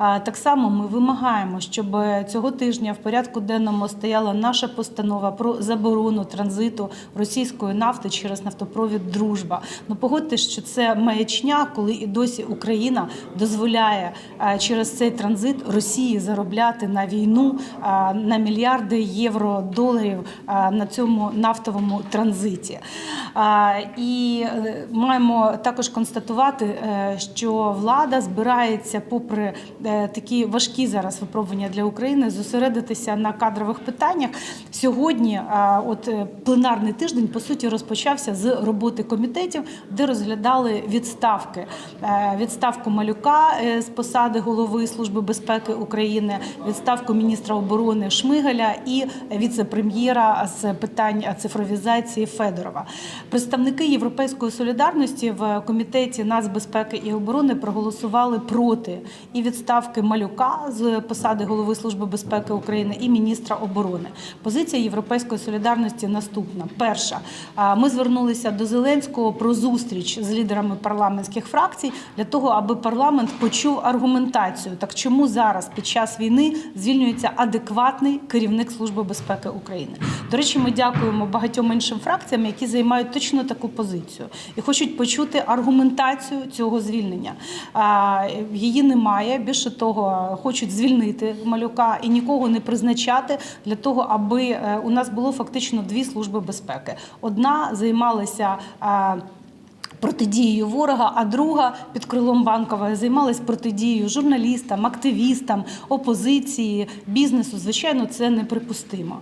Так само ми вимагаємо, щоб цього тижня в порядку денному стояла наша постанова про заборону транзиту російської нафти через нафтопровід Дружба. Ну погодьтесь, що це маячня, коли і досі Україна дозволяє через цей транзит Росії заробляти на війну на мільярди євро доларів на цьому нафтовому транзиті. І е, маємо також констатувати, е, що влада збирається, попри е, такі важкі зараз випробування для України, зосередитися на кадрових питаннях. Сьогодні, от е, пленарний тиждень, по суті, розпочався з роботи комітетів, де розглядали відставки. Е, Відставку Малюка е, з посади голови Служби безпеки України, відставку міністра оборони Шмигаля і віце-прем'єра з питань цифровізації Федорова. Представники Європейської солідарності в комітеті нацбезпеки і оборони проголосували проти і відставки Малюка з посади голови Служби безпеки України і міністра оборони. Позиція Європейської солідарності наступна: перша, ми звернулися до Зеленського про зустріч з лідерами парламентських фракцій для того, аби парламент почув аргументацію. Так чому зараз під час війни звільнюється адекватний керівник Служби безпеки України? До речі, ми дякуємо багатьом іншим фракціям, які займають точно таку позицію і хочуть почути аргументацію цього звільнення. Її немає. Більше того, хочуть звільнити малюка і нікого не призначати для того, аби е, у нас було фактично дві служби безпеки. Одна займалася. Протидією ворога, а друга під крилом банкової займалась протидією журналістам, активістам, опозиції, бізнесу. Звичайно, це неприпустимо.